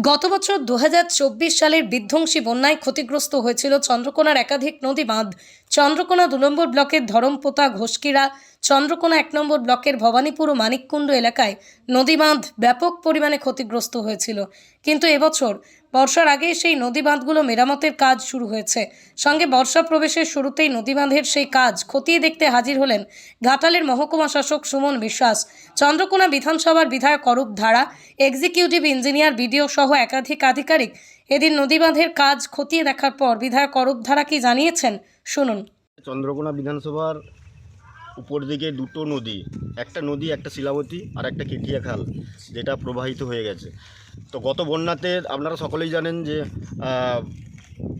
গত বছর দু হাজার চব্বিশ সালের বিধ্বংসী বন্যায় ক্ষতিগ্রস্ত হয়েছিল চন্দ্রকোনার একাধিক নদী বাঁধ। চন্দ্রকোনা দু নম্বর ব্লকের ধরমপোতা ঘোষকিরা চন্দ্রকোনা এক নম্বর ব্লকের ভবানীপুর ও মানিককুণ্ড এলাকায় নদী বাঁধ ব্যাপক পরিমাণে ক্ষতিগ্রস্ত হয়েছিল। কিন্তু এবছর বর্ষার আগে সেই নদী বাঁধগুলো মেরামতের কাজ শুরু হয়েছে। সঙ্গে বর্ষা প্রবেশের শুরুতেই নদী বাঁধের সেই কাজ খতিয়ে দেখতে হাজির হলেন ঘাটালের মহকুমা শাসক সুমন বিশ্বাস। চন্দ্রকোনা বিধানসভার বিধায়ক অরূপ ধারা, এক্সিকিউটিভ ইঞ্জিনিয়ার বিডিও সহ একাধিক আধিকারিক এদিন নদী বাঁধের কাজ খতিয়ে দেখার পর বিধায়ক অরূপ ধারা কি জানিয়েছেন। শুনুন। চন্দ্রকোনা বিধানসভার উপর দিকে দুটো নদী, একটা নদী, একটা শিলাবতী আর একটা কেটিয়া খাল, যেটা প্রবাহিত হয়ে গেছে। তো গত বন্যাতে আপনারা সকলেই জানেন যে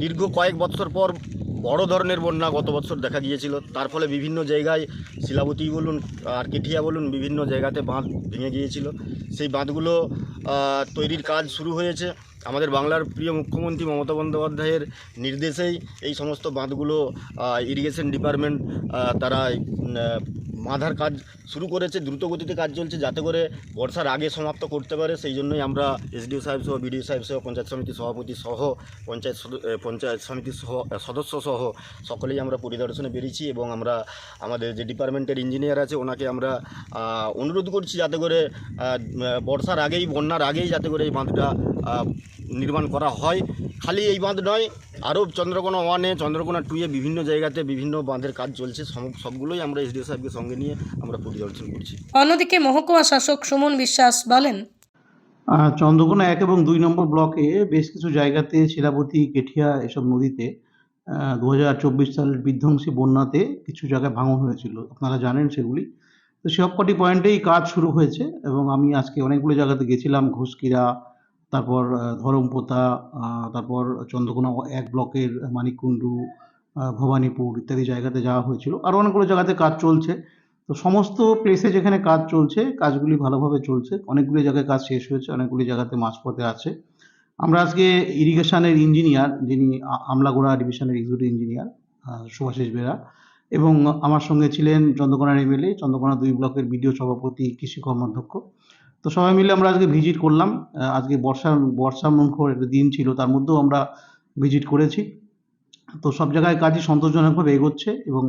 দীর্ঘ কয়েক বছর পর বড় ধরনের বন্যা গত বছর দেখা গিয়েছিল। তার ফলে বিভিন্ন জায়গায় শিলাবতী বলুন, আর কেঠিয়া বলুন, বিভিন্ন জায়গাতে বাঁধ ভেঙে গিয়েছিল। সেই বাঁধগুলো তৈরির কাজ শুরু হয়েছে। আমাদের বাংলার প্রিয় মুখ্যমন্ত্রী মমতা বন্দ্যোপাধ্যায়ের নির্দেশেই এই সমস্ত বাঁধগুলো ইরিগেশন ডিপার্টমেন্ট তারা বাঁধার কাজ শুরু করেছে, দ্রুত গতিতে কাজ চলছে যাতে করে বর্ষার আগে সমাপ্ত করতে পারে। সেই জন্যই আমরা এসডিও সাহেব সহ, বিডিও সাহেব সহ, পঞ্চায়েত সমিতির সভাপতি সহ, পঞ্চায়েত পঞ্চায়েত সমিতির সহ সদস্য সহ সকলেই আমরা পরিদর্শনে বেরিয়েছি এবং আমরা আমাদের যে ডিপার্টমেন্টের ইঞ্জিনিয়ার আছে ওনাকে আমরা অনুরোধ করছি যাতে করে বর্ষার আগেই, বন্যার আগেই যাতে করে এই বাঁধটা নির্মাণ করা হয়। খালি এই বাঁধ নয় আরও চন্দ্রকোনা ওয়ানে চন্দ্রকোনা টুয়ে বিভিন্ন জায়গাতে বিভিন্ন বাঁধের কাজ চলছে। সম- সবগুলোই আমরা এসডিও সাহেবকে সঙ্গে নিয়ে আমরা পরিদর্শন করছি। অন্যদিকে মহকুমা শাসক সুমন বিশ্বাস বলেন চন্দ্রকোনা এক এবং দুই নম্বর ব্লকে বেশ কিছু জায়গাতে শিলাবতী কেঠিয়া এসব নদীতে দু হাজার চব্বিশ সালের বিধ্বংসী বন্যাতে কিছু জায়গায় ভাঙন হয়েছিল। আপনারা জানেন সেগুলি। তো সব কটি পয়েন্টেই কাজ শুরু হয়েছে এবং আমি আজকে অনেকগুলো জায়গাতে গেছিলাম ঘুষকিরা তারপর ধরমপোতা তারপর চন্দ্রকোনা এক ব্লকের মানিককুণ্ডু আহ, ভবানীপুর ইত্যাদি জায়গাতে যাওয়া হয়েছিল। আরও অনেকগুলো জায়গাতে কাজ চলছে। তো সমস্ত প্লেসে যেখানে কাজ চলছে কাজগুলি ভালোভাবে চলছে। অনেকগুলি জায়গায় কাজ শেষ হয়েছে অনেকগুলি জায়গাতে মাঝপথে আছে। আমরা আজকে ইরিগেশনের ইঞ্জিনিয়ার যিনি আমলাগোড়া ডিভিশনের এক্সিকিউটিভ ইঞ্জিনিয়ার সুভাষিস বেরা এবং আমার সঙ্গে ছিলেন চন্দ্রকোনার এমএলএ চন্দ্রকোনা দুই ব্লকের বিডিও সভাপতি কৃষি কর্মাধ্যক্ষ। তো সবাই মিলে আমরা আজকে ভিজিট করলাম। আজকে বর্ষা বর্ষা মুখর একটা দিন ছিল, তার মধ্যেও আমরা ভিজিট করেছি। তো সব জায়গায় কাজই সন্তোষজনকভাবে এগোচ্ছে এবং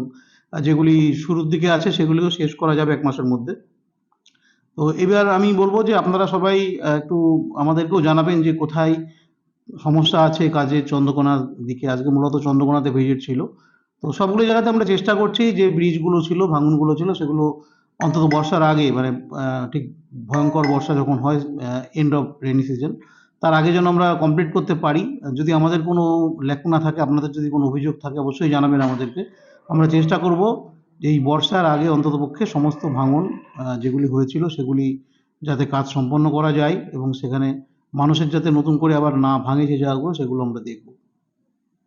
যেগুলি শুরুর দিকে আছে সেগুলিও শেষ করা যাবে এক মাসের মধ্যে। তো এবার আমি বলব যে আপনারা সবাই একটু আমাদেরকেও জানাবেন যে কোথায় সমস্যা আছে কাজে চন্দ্রকোনার দিকে। আজকে মূলত চন্দ্রকোনাতে ভিজিট ছিল। তো সবগুলো জায়গাতে আমরা চেষ্টা করছি যে ব্রিজগুলো ছিল, ভাঙনগুলো ছিল, সেগুলো অন্তত বর্ষার আগে মানে ঠিক ভয়ঙ্কর বর্ষা যখন হয় এন্ড অফ রেনি সিজন তার আগে যেন আমরা কমপ্লিট করতে পারি। যদি আমাদের কোনো লেখনা থাকে, আপনাদের যদি কোনো অভিযোগ থাকে, অবশ্যই জানাবেন আমাদেরকে। আমরা চেষ্টা করব যে এই বর্ষার আগে অন্ততপক্ষে সমস্ত ভাঙন যেগুলি হয়েছিল, সেগুলি যাতে কাজ সম্পন্ন করা যায় এবং সেখানে মানুষের যাতে নতুন করে আবার না ভাঙে যে জায়গাগুলো, সেগুলো আমরা দেখব।